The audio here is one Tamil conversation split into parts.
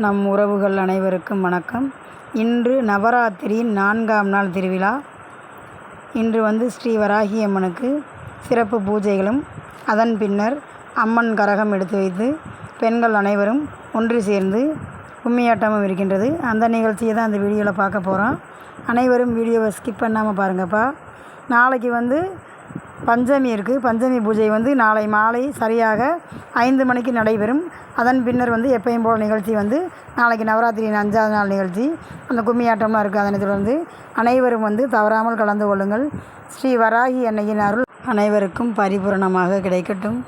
நம் உறவுகள் அனைவருக்கும் வணக்கம். இன்று நவராத்திரியின் நான்காம் நாள் திருவிழா. இன்று வந்து ஸ்ரீ வராகி அம்மனுக்கு சிறப்பு பூஜைகளும் அதன் பின்னர் அம்மன் கரகம் எடுத்து வைத்து பெண்கள் அனைவரும் ஒன்று சேர்ந்து கும்மியாட்டமும் இருக்கின்றது. அந்த நிகழ்ச்சியை தான் அந்த வீடியோவில் பார்க்க போகிறோம் அனைவரும் வீடியோவை ஸ்கிப் பண்ணாமல் பாருங்கப்பா. நாளைக்கு வந்து பஞ்சமி இருக்குது பஞ்சமி பூஜை வந்து நாளை மாலை சரியாக ஐந்து மணிக்கு நடைபெறும். அதன் பின்னர் வந்து எப்பயும் போல் நிகழ்ச்சி வந்து நாளைக்கு நவராத்திரியின் அஞ்சாவது நாள் நிகழ்ச்சி. அந்த கும்மியாட்டம்லாம் இருக்குது அதனை தொடர்ந்து அனைவரும் வந்து தவறாமல் கலந்து கொள்ளுங்கள். ஸ்ரீ வராகி அன்னையின் அருள் அனைவருக்கும் பரிபூரணமாக கிடைக்கட்டும்.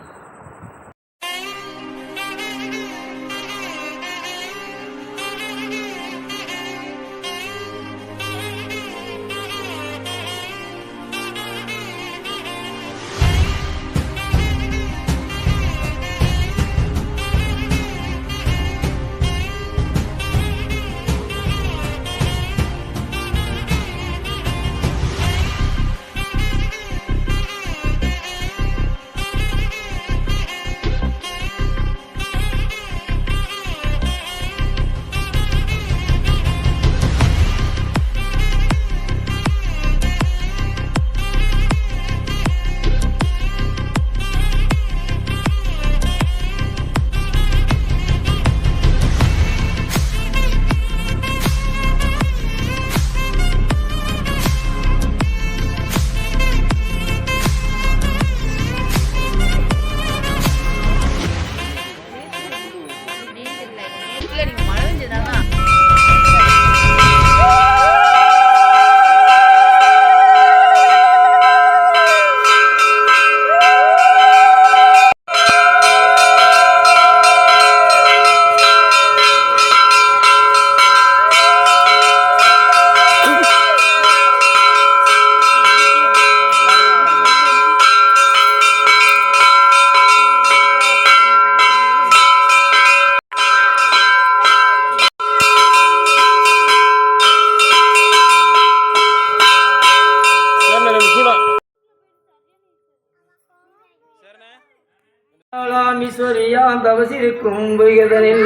புயதனில்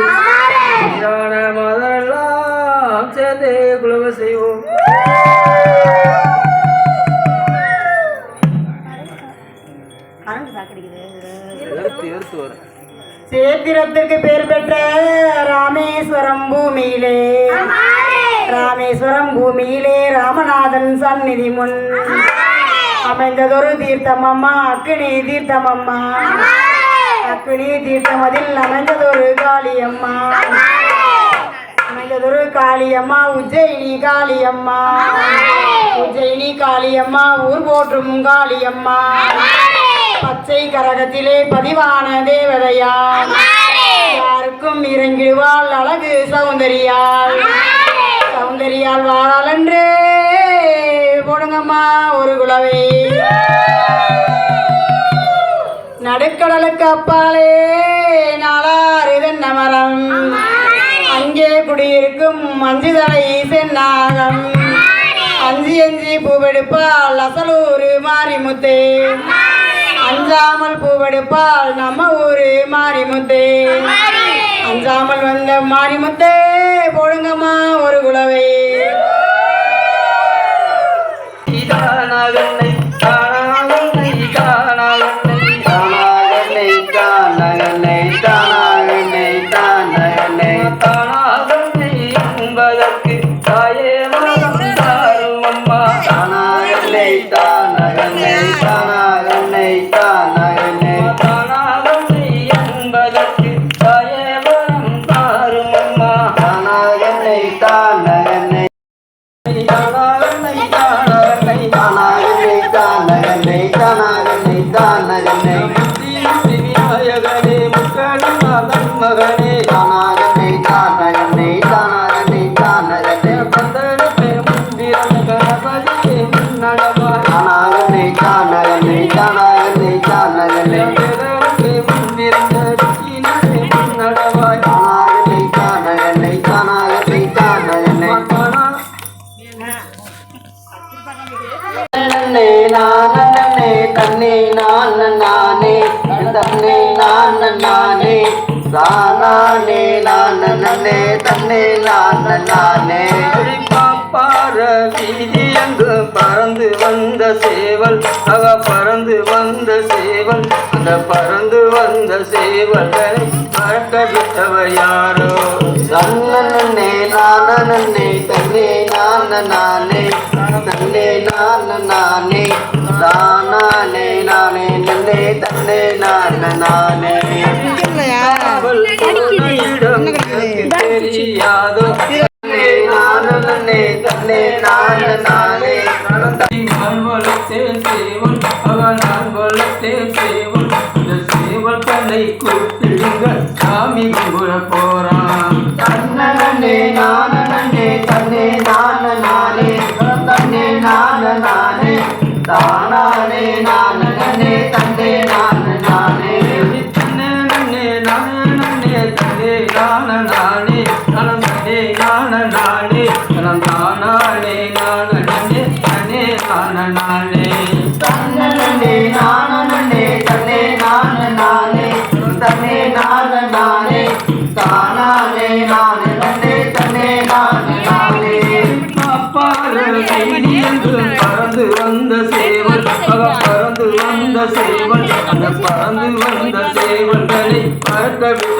ஞான மதரெல்லாம் சேர்ந்தே குலவ செய்வோம். சேத்திரத்திற்கு பேர் பெற்ற ராமேஸ்வரம் பூமியிலே. ராமேஸ்வரம் பூமியிலே ராமநாதன் சந்நிதி முன் அமைந்ததொரு தீர்த்தம் அம்மா அக்கினி தீர்த்தம் அம்மா அக்கினி தீர்த்தமதில் அமைந்ததொரு காளியம்மா. அமைந்ததொரு காளியம்மா உஜ்ஜயினி காளியம்மா. உஜ்ஜயினி காளியம்மா ஊர் போற்றும் காளியம்மா. பச்சை கரகத்திலே பதிவான தேவதையா. யாருக்கும் இறங்கிடுவாள் அழகு சௌந்தரியால் சௌந்தரியால் வாராள் என்றே போடுங்கம்மா ஒரு குலவை நடுக்கடலுக்கு அப்பாலே நாளாறு தென்ன மரம். அங்கே குடியிருக்கும் மஞ்சு தலை சென்னாகம் அஞ்சி அஞ்சி பூவெடுப்பால் அசலூரு மாரிமுத்தே. அஞ்சாமல் பூவெடுப்பால் நம்ம ஊரு மாரிமுத்தே. அஞ்சாமல் வந்த மாரிமுத்தே போடுங்கம்மா ஒரு குலவை. நன்னே தன்னே நான நானே. பாப்பார வீதி அங்கு பறந்து வந்த சேவல் அவ பறந்து வந்த சேவல் அந்த பறந்து வந்த சேவல்களை மறக்க விட்டவ யாரோ? நன்னே நான நன்னே தன்னே நான நானே. தன்னே நான நானே தானானே நானே நன்னே தன்னே நான. நானே தெரியாதோ? தன்னே நான நன்னே தன்னே நானே நான் வளர்த்தேன் சேவல் அவன் நான் சேவல் இந்த சேவல் தன்னை கூப்பிடுங்கள் சாமி கும்பிட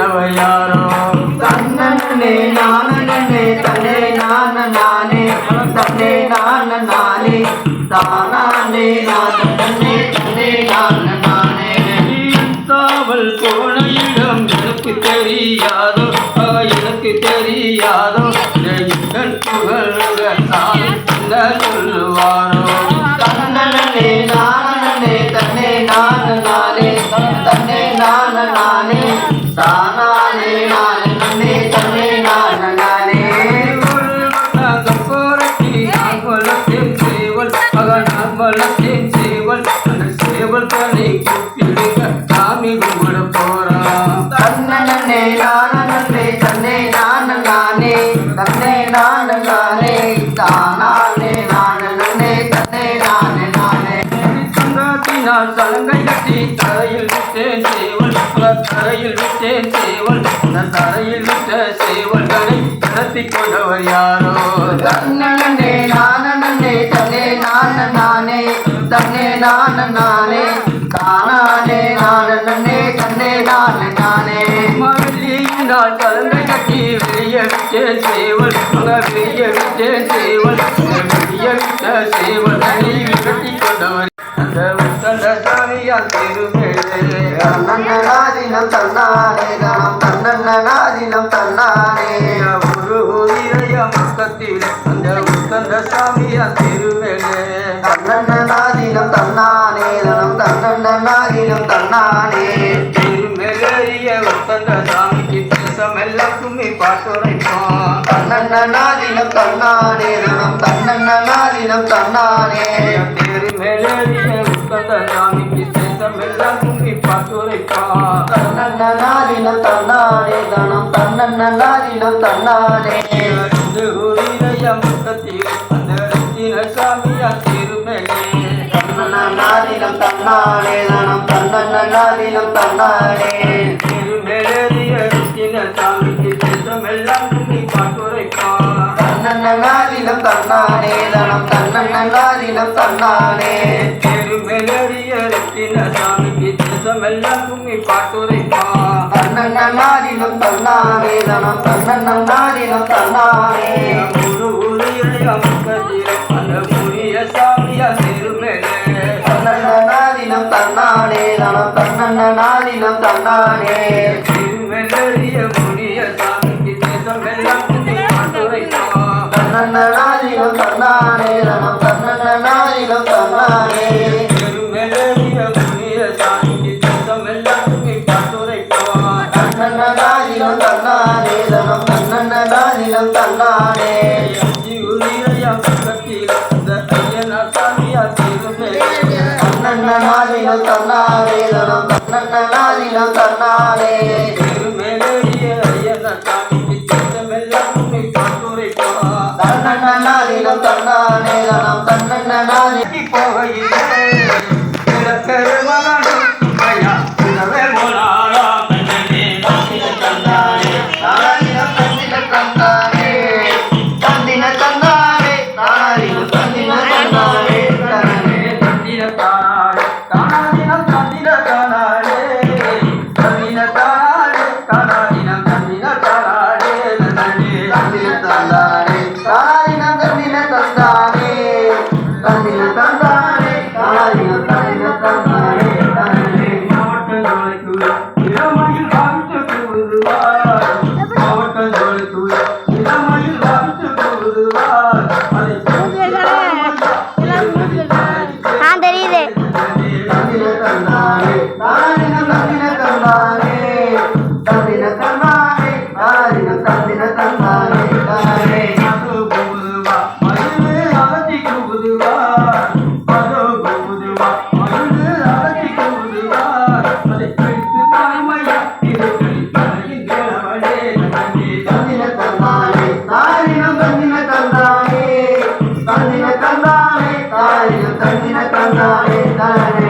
பறக்க யாரோ தன்னே நானே தன்னே நான நானே தன்னே நான நானே தானானே நான தன்னே தன்னே நான நானே காவல் போன இடம் எனக்கு தெரியாதோ? எனக்கு தெரியாதோ புகழ் கொண்டவர் யாரோ? தன்னே நானே தன்னே நான நானே தன்னே நான நானே தானானே நான தன்னே நான நானே. மகளினால் கலந்தை கட்டி வெளியே விட்டேன் சேவல் அங்க வெளியே விட்டேன் சேவல் வெளியே விட்ட சேவல் வெட்டி கொண்டவர். அந்த உத்தண்ட சாமியால் திருமேலே. தன்னநாதினம் தன்னானே தன்னநாதினம் தன்னானே தனம் தன்னநாதினம் தன்னானே திருமேலேறிய சாமிக்கு தேசமெல்லாம் கும்மி பாட்டுரைப்போம் தன்னநாதினம் தன்னானே தனம் தன்னநாதினம் தன்னானே திருமேலேறிய சாமிக்கு தேசமெல்லாம் கும்மி பாட்டுரைப்போம் தன்னநாதினம் தன்னானே தனம் தன்னநாதினம் தன்னானே ஒரு உயிரை அமுக்கத்தில் அந்த புரிய சாமியா திருமேலே தன்னநாதினம் தன்னானே தனம் தன்னநாதினம் தன்னானே Amen.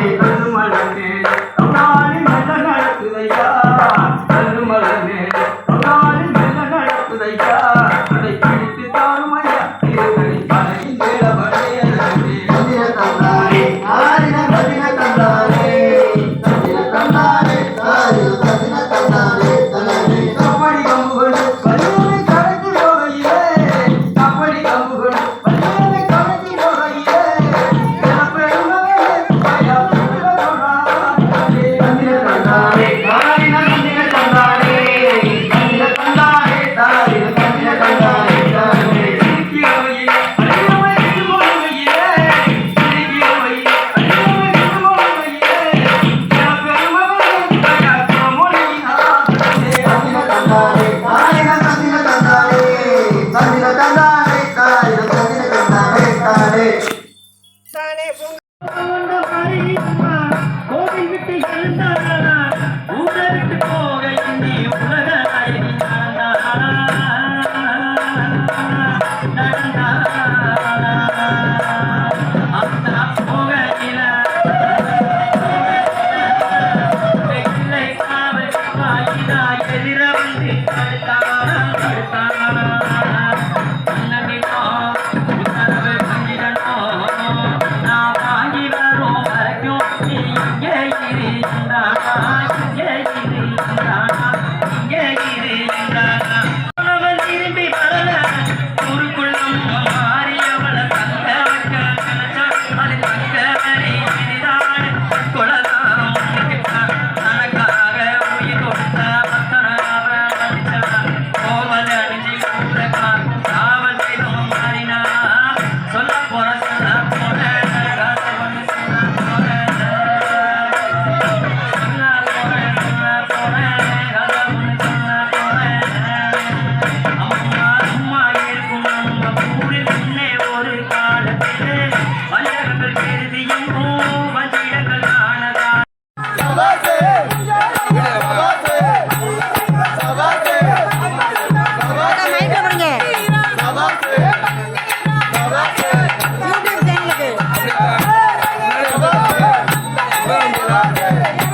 ராஜா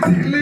Please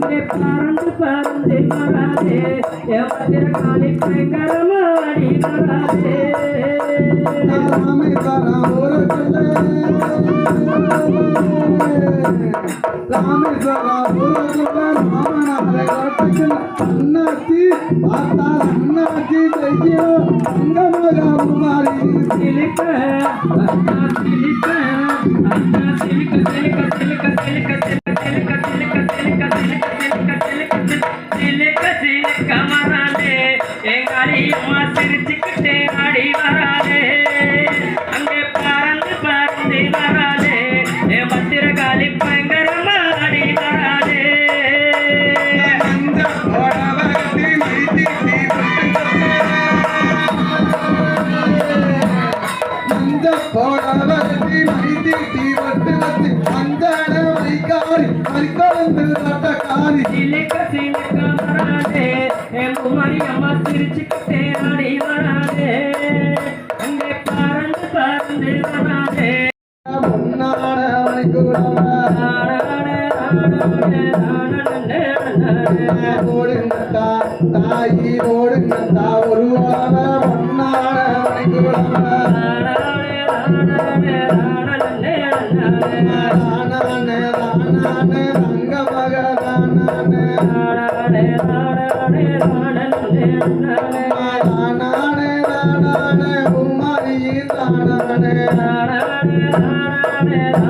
பறந்து பறந்து வராதே எவ்வளவு காலி பயங்கரமாடி வராதே அண்ணாச்சி பார்த்தால் அண்ணாச்சி செய்யோ அங்கமாக குமாரி சிலிக்க வட்டி வட்டு வட்டு அந்த வைக்காரி வைக்க வந்து தட்டக்காரி சிலைக்க சிலைக்க வராதே என் குமாரி அம்மா சிரிச்சுக்கிட்டே ஆடி வராதே. எங்கே பறந்து பறந்து வராதே. முன்னாட வரைக்கும்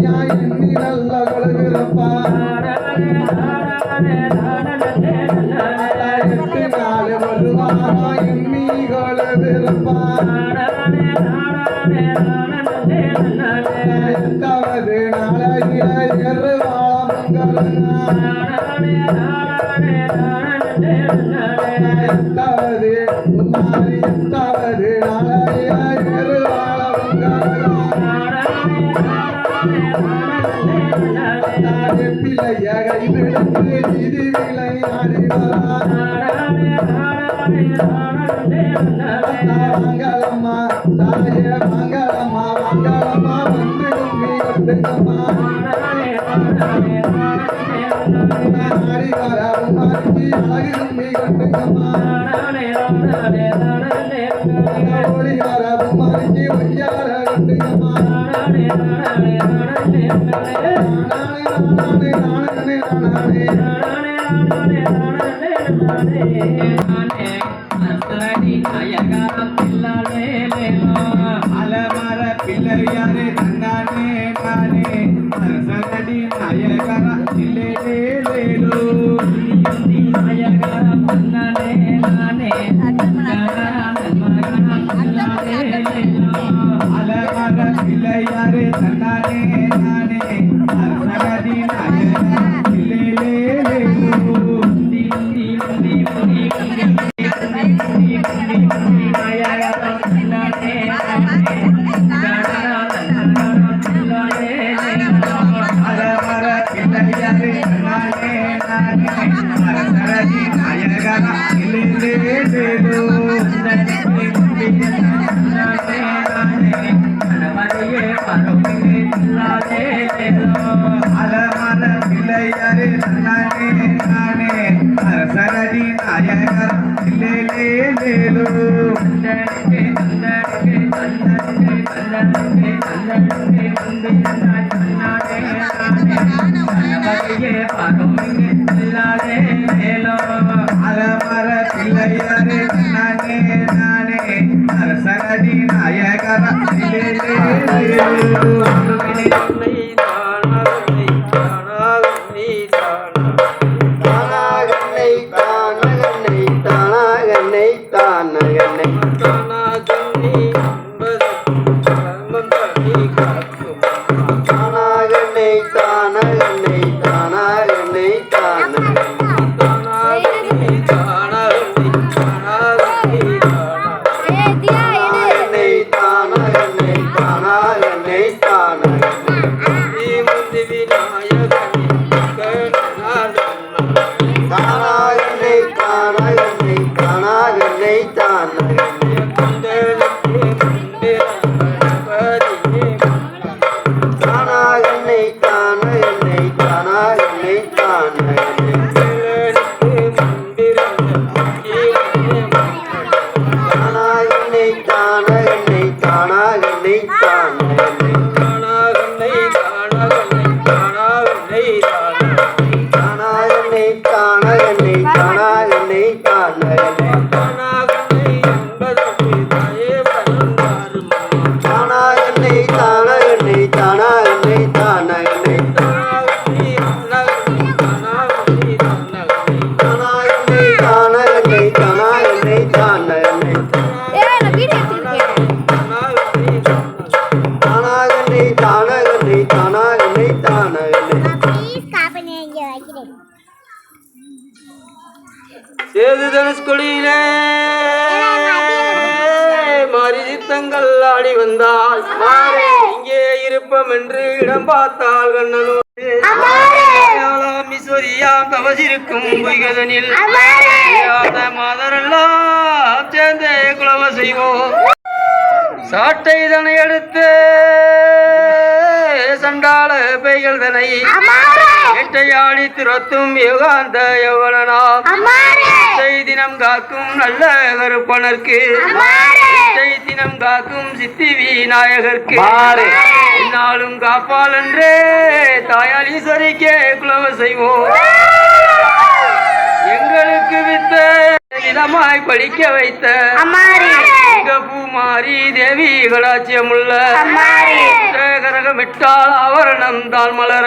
ஐயா எண்ணி நல்ல கொள்கிறப்பா நானே நானே நானே நானே தவசிருக்கும் பொய்கதனில். மாதரெல்லாம் சேர்ந்தே குலம செய்வோம். சாட்டை தனை சண்டாள பெய்கள் வினை எட்டையாடி துரத்தும் யுகாந்த யவனா தினம் காக்கும் நல்ல கருப்பனர்க்கு. தினம் காக்கும் சித்தி விநாயகர்க்கு. நாளும் காப்பால் என்றே தாயால் ஈஸ்வரிக்கே குலவ செய்வோம். எங்களுக்கு வித்த நிதமாய் படிக்க வைத்த பூமாரி தேவி கடாச்சியமுள்ள கரகமிட்டால் அவரணம் தான் மலர.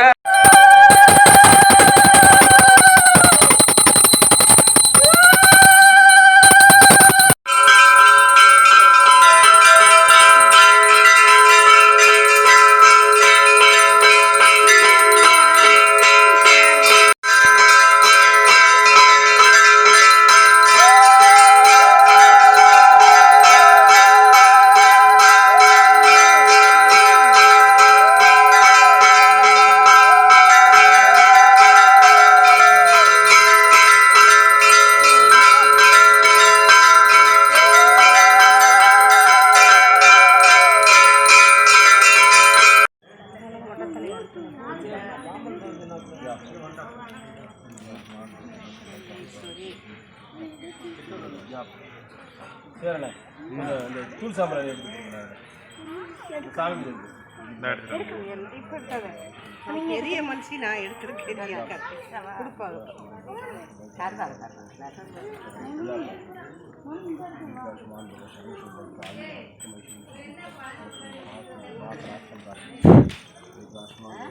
பெரிய மனுஷி நான் எடுத்திருக்கேன் கொடுப்பாங்க வரமா